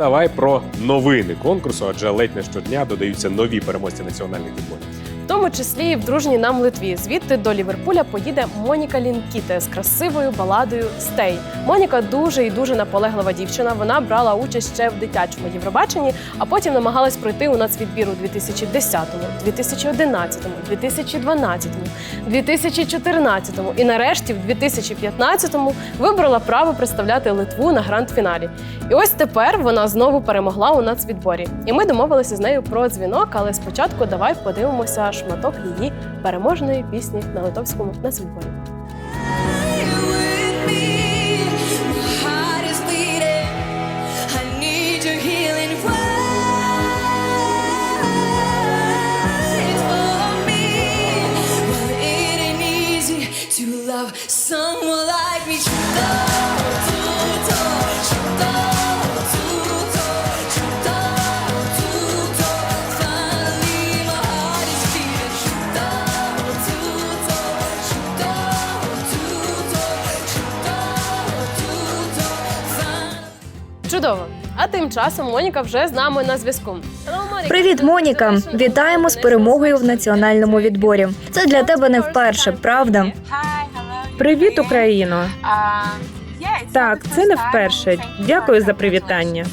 Давай про новини конкурсу, адже ледь не щодня додаються нові переможці національних відборів. Тому числі і в дружній нам Литві. Звідти до Ліверпуля поїде Моніка Лінкіте з красивою баладою Стей. Моніка дуже і дуже наполеглива дівчина. Вона брала участь ще в дитячому Євробаченні, а потім намагалась пройти у нацвідбір у 2010, 2011, 2012, 2014 і нарешті в 2015 вибрала право представляти Литву на гранд-фіналі. І ось тепер вона знову перемогла у нацвідборі. І ми домовилися з нею про дзвінок, але спочатку давай подивимося шматок її переможної пісні на литовському нацвідборі. Чудово! А тим часом Моніка вже з нами на зв'язку. Привіт, Моніка! Вітаємо з перемогою в національному відборі. Це для тебе не вперше, правда? Привіт, Україно! Так, це не вперше. Дякую за привітання.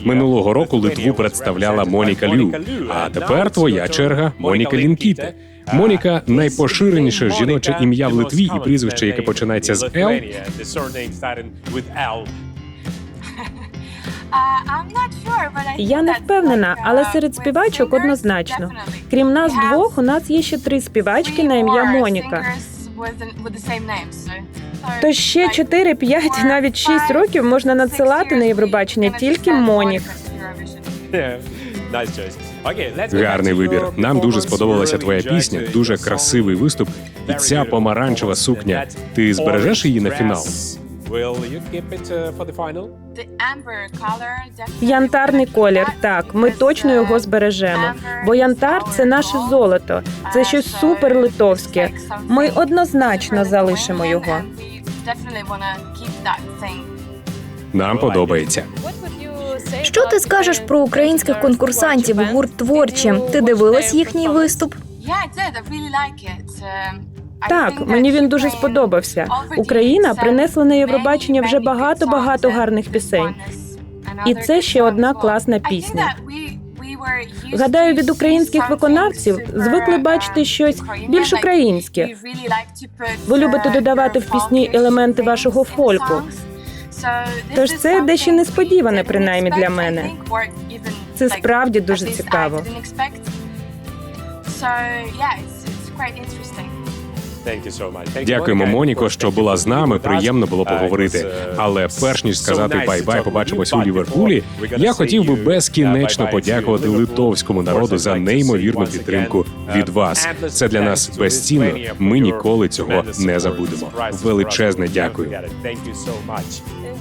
Минулого року Литву представляла Моніка Лю. А тепер твоя черга Моніка Лінкіте. Моніка найпоширеніше жіноче ім'я в Литві і прізвище, яке починається з Л. Я не впевнена, але серед співачок однозначно. Крім нас двох, у нас є ще три співачки на ім'я Моніка. Тож ще 4, 5, навіть 6 років можна надсилати на Євробачення тільки Монік. Гарний вибір. Нам дуже сподобалася твоя пісня, дуже красивий виступ. І ця помаранчева сукня. Ти збережеш її на фінал? Янтарний колір. Так, ми точно його збережемо. Бо янтар це наше золото. Це щось супер литовське. Ми однозначно залишимо його. Нам подобається. Що ти скажеш про українських конкурсантів гурт творчі? Ти дивилась їхній виступ? Так, мені він дуже сподобався. Україна принесла на Євробачення вже багато багато гарних пісень. І це ще одна класна пісня. Гадаю, від українських виконавців звикли бачити щось більш українське. Ви любите додавати в пісні елементи вашого фольку. Тож це дещо несподіване, принаймні для мене. Це справді дуже цікаво. Дякуємо, Моніко, що була з нами. Приємно було поговорити. Але перш ніж сказати бай-бай, побачимось у Ліверпулі. Я хотів би безкінечно подякувати литовському народу за неймовірну підтримку від вас. Це для нас безцінно. Ми ніколи цього не забудемо. Величезне дякую.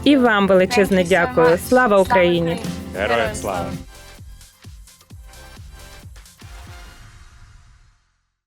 І вам величезне дякую. Слава Україні! Героям слава!